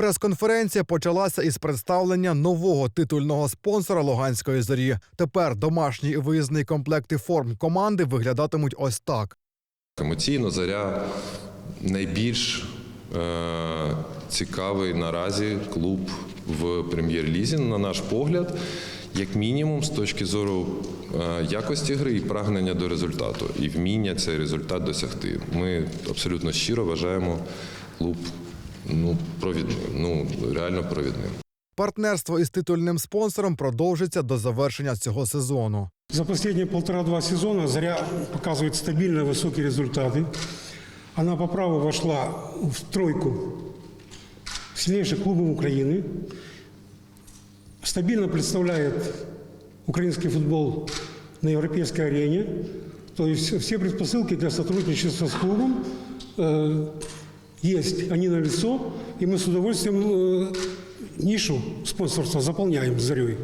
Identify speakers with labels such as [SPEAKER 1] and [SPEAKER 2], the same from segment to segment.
[SPEAKER 1] Прес-конференція почалася із представлення нового титульного спонсора Луганської зорі. Тепер домашній виїзний комплекти форм команди виглядатимуть ось так.
[SPEAKER 2] Емоційно заря найбільш е, цікавий наразі клуб в прем'єр-лізі, на наш погляд, як мінімум, з точки зору е, якості гри і прагнення до результату, і вміння цей результат досягти. Ми абсолютно щиро вважаємо клуб ну, провідним, ну реально провідним.
[SPEAKER 1] Партнерство із титульним спонсором продовжиться до завершення цього сезону.
[SPEAKER 3] За последние полтора-два сезона «Заря» показывает стабильно высокие результаты. Она по праву вошла в тройку сильнейших клубов Украины. Стабильно представляет украинский футбол на европейской арене. То есть все предпосылки для сотрудничества с клубом э, есть, они налицо, и мы с удовольствием э, нишу спонсорства заполняем с «Зарей».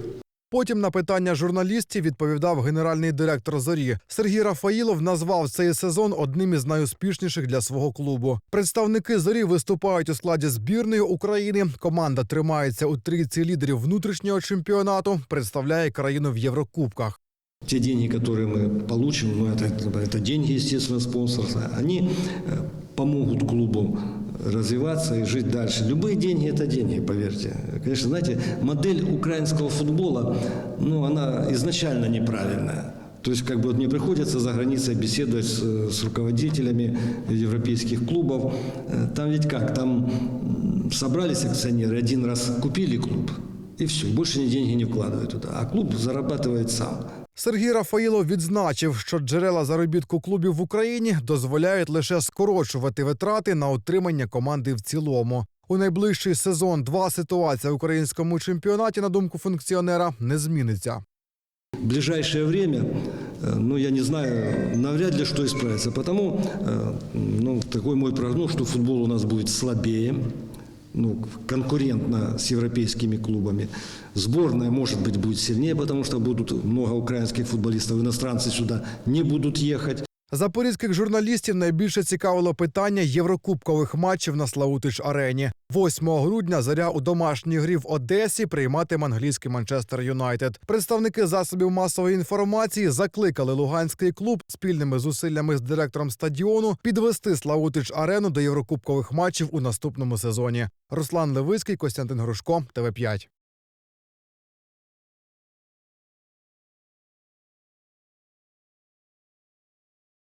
[SPEAKER 1] Потім на питання журналістів відповідав генеральний директор зорі. Сергій Рафаїлов назвав цей сезон одним із найуспішніших для свого клубу. Представники зорі виступають у складі збірної України. Команда тримається у трійці лідерів внутрішнього чемпіонату, представляє країну в Єврокубках.
[SPEAKER 4] Те деньги, которые мы получим, ну, это, это деньги, естественно, спонсорства, они э, помогут клубу развиваться и жить дальше. Любые деньги – это деньги, поверьте. Конечно, знаете, модель украинского футбола, ну, она изначально неправильная. То есть, как бы вот мне приходится за границей беседовать с, с руководителями европейских клубов. Э, Там ведь как, там собрались акционеры, один раз купили клуб, и все, больше ни деньги не вкладывают туда. А клуб зарабатывает сам.
[SPEAKER 1] Сергій Рафаїлов відзначив, що джерела заробітку клубів в Україні дозволяють лише скорочувати витрати на утримання команди в цілому. У найближчий сезон два ситуація в українському чемпіонаті, на думку функціонера, не зміниться.
[SPEAKER 4] В ближайшее время, э, ну, я не знаю, навряд ли что исправится. Потому, э, ну, такой мой прогноз, что футбол у нас будет слабее, ну, конкурентно с европейскими клубами. Сборная, может быть, будет сильнее, потому что будут много украинских футболистов, иностранцы сюда не будут ехать.
[SPEAKER 1] Запорізьких журналістів найбільше цікавило питання єврокубкових матчів на Славутич арені. 8 грудня заря у домашній грі в Одесі прийматиме англійський Манчестер Юнайтед. Представники засобів масової інформації закликали луганський клуб спільними зусиллями з директором стадіону підвести Славутич арену до єврокубкових матчів у наступному сезоні. Руслан Левицький, Костянтин Грушко, ТВ 5